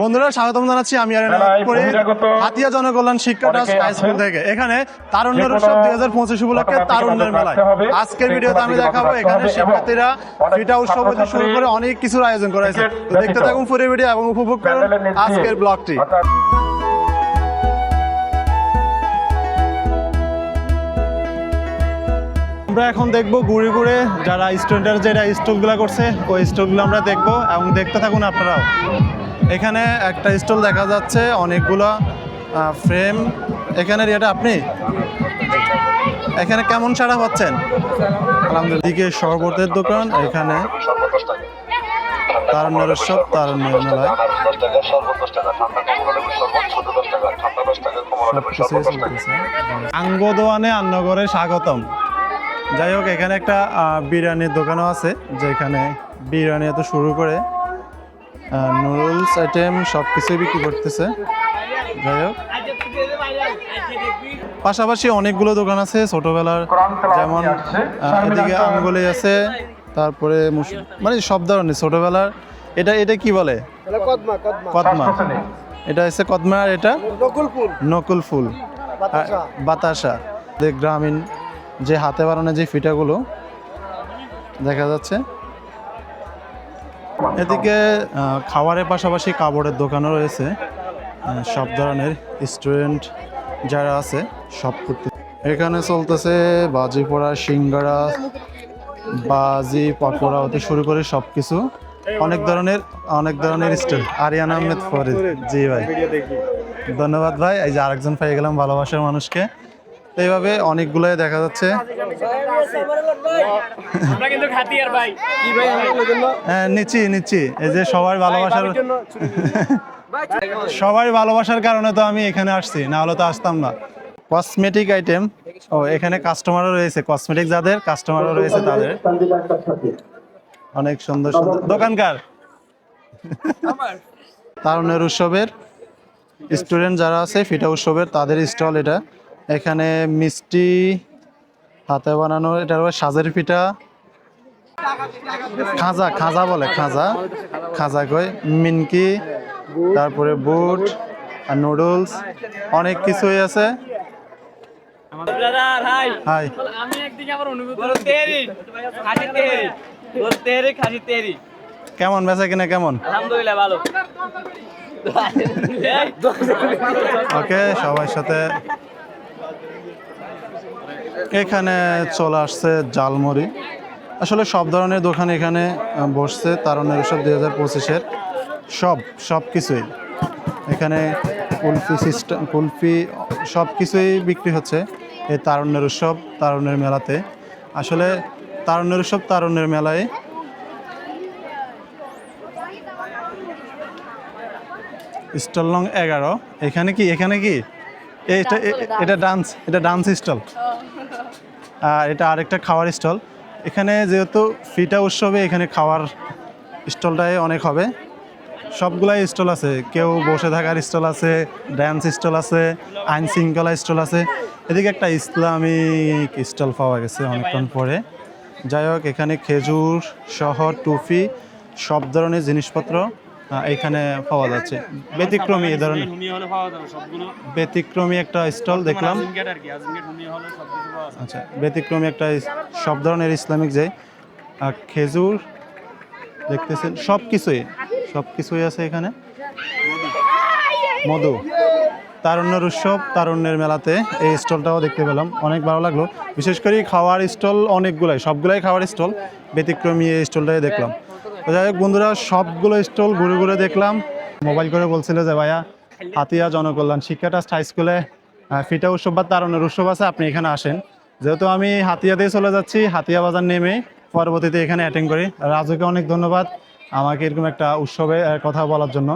বন্ধুরা স্বাগতম জানাচ্ছি আমি আর মেলায় করি হাতিয়া জনকল্যাণ শিক্ষা ট্রাস্ট হাই স্কুল থেকে। এখানে তারুণ্যের উৎসব দুই হাজার পঁচিশ উপলক্ষে তারুণ্যের মেলায়। আজকের ভিডিওতে আমি দেখাবো এখানে শিক্ষার্থীরা ফিটা উৎসব হতে শুরু করে অনেক কিছুর আয়োজন করা হয়েছে। দেখতে থাকুন পুরো ভিডিও এবং উপভোগ করুন আজকের ব্লগটি আমরা এখন দেখব ঘুরে ঘুরে যারা স্টুডেন্টের যেটা স্টলগুলো করছে ওই স্টলগুলো আমরা দেখব এবং দেখতে থাকুন আপনারাও। এখানে একটা স্টল দেখা যাচ্ছে অনেকগুলো ফ্রেম এখানের এটা আপনি? এখানে কেমন সারা পাচ্ছেন আলহামদুলিল্লাহ। দিকে শরবতের দোকান এখানে মেলায়। সবকিছুই চলতেছে। আঙ্গদোয়ানে আন্নগরে স্বাগতম। যাই হোক এখানে একটা বিরিয়ানির দোকানও আছে যেখানে বিরিয়ানি এত শুরু করে নুডলস আইটেম সব কিছুই বিক্রি করতেছে। যাই হোক। পাশাপাশি অনেকগুলো দোকান আছে ছোটবেলার যেমন এদিকে আঙ্গুলি আছে তারপরে মানে সব ধরনের ছোটবেলার। এটা এটা কি বলে? কদমা। এটা হচ্ছে কদমা আর এটা নকুল ফুল। বাতাসা। আর বাতাসা। যে গ্রামীণ যে হাতে বানানো যে ফিটাগুলো দেখা যাচ্ছে। এদিকে খাবারের পাশাপাশি কাপড়ের দোকানও রয়েছে। সব ধরনের স্টুডেন্ট যারা আছে সব করতে এখানে চলতেছে বাজি পোড়া সিঙ্গারা বাজি পকোড়া হতে শুরু করে সব কিছু অনেক ধরনের অনেক ধরনের স্টোর আরিয়ান আহমেদ ফরিদ। জি ভাই। ধন্যবাদ ভাই। এই যে আরেকজন পেয়ে গেলাম ভালোবাসার মানুষকে। এইভাবে অনেকগুলোই দেখা যাচ্ছে। আমরা কিন্তু খাতি আর ভাই। কি ভাই আমাদের জন্য? হ্যাঁ নিচ্ছি নিচ্ছি। এই যে সবার ভালোবাসার সবাই ভালোবাসার কারণে তো আমি এখানে আসছি না হলে তো আসতাম না। কসমেটিক আইটেম ও এখানে কাস্টমারও রয়েছে কসমেটিক যাদের কাস্টমারও রয়েছে তাদের। অনেক সুন্দর সুন্দর। দোকানকার তারুণের উৎসবের। স্টুডেন্ট যারা আছে ফিটা উৎসবের তাদের স্টল এটা। এখানে মিষ্টি হাতে বানানো এটা হলো সাজের পিঠা। খাজা খাজা বলে খাজা। খাজা কই? মিনকি তারপরে বুট আর নুডলস অনেক কিছুই আছে। হাই। হাই। আমি একদিকে আমার অনুভূতি তোর তেরি। খাসি তেরি। তোর তেরি খাসি তেরি। কেমন বেচা কিনা কেমন? আলহামদুলিল্লাহ ভালো। ওকে সবার সাথে এখানে চলে আসছে জালমুড়ি আসলে সব ধরনের দোকান এখানে বসছে তারণের উৎসব দুই হাজার পঁচিশের। সব সব কিছুই। এখানে কুলফি সিস্টেম কুলফি, সব কিছুই বিক্রি হচ্ছে এই তারণ্যের উৎসব, তারণ্যের মেলাতে। আসলে তারণ্যের উৎসব, তারণ্যের মেলায় স্টল নং এগারো। এখানে কি এখানে কি? এটা এটা ডান্স এটা ডান্স স্টল আর এটা আরেকটা খাওয়ার স্টল। এখানে যেহেতু ফিটা উৎসবে এখানে খাওয়ার স্টলটাই অনেক হবে। সবগুলাই স্টল আছে। কেউ বসে থাকার স্টল আছে ড্যান্স স্টল আছে, আইন শৃঙ্খলা স্টল আছে। এদিকে একটা ইসলামিক স্টল পাওয়া গেছে অনেকক্ষণ পরে। যাই হোক, এখানে খেজুর সহ টুপি সব ধরনের জিনিসপত্র। এখানে পাওয়া যাচ্ছে। ব্যতিক্রমী এ ধরনের। ব্যতিক্রমী একটা স্টল দেখলাম। আচ্ছা ব্যতিক্রমী একটা সব ধরনের ইসলামিক যে আর খেজুর দেখতেছেন সব কিছুই সব কিছুই আছে এখানে। মধু। তারুণ্যের উৎসব তারুণ্যের মেলাতে এই স্টলটাও দেখতে পেলাম। অনেক ভালো লাগল। বিশেষ করে খাওয়ার স্টল অনেকগুলাই সবগুলাই খাওয়ার স্টল। ব্যতিক্রমী এই স্টলটাই দেখলাম। যাই হোক বন্ধুরা, সবগুলো স্টল ঘুরে ঘুরে দেখলাম। মোবাইল করে বলছিল যে, ভাইয়া, হাতিয়া জনকল্যাণ শিক্ষা ট্রাস্ট হাই স্কুলে ফিটা উৎসব বা তারণের উৎসব আছে, আপনি এখানে আসেন। যেহেতু আমি হাতিয়াতেই চলে যাচ্ছি, হাতিয়া বাজার নেমে পরবর্তীতে এখানে অ্যাটেন্ড করি। রাজুকে অনেক ধন্যবাদ আমাকে এরকম একটা উৎসবে কথা বলার জন্য।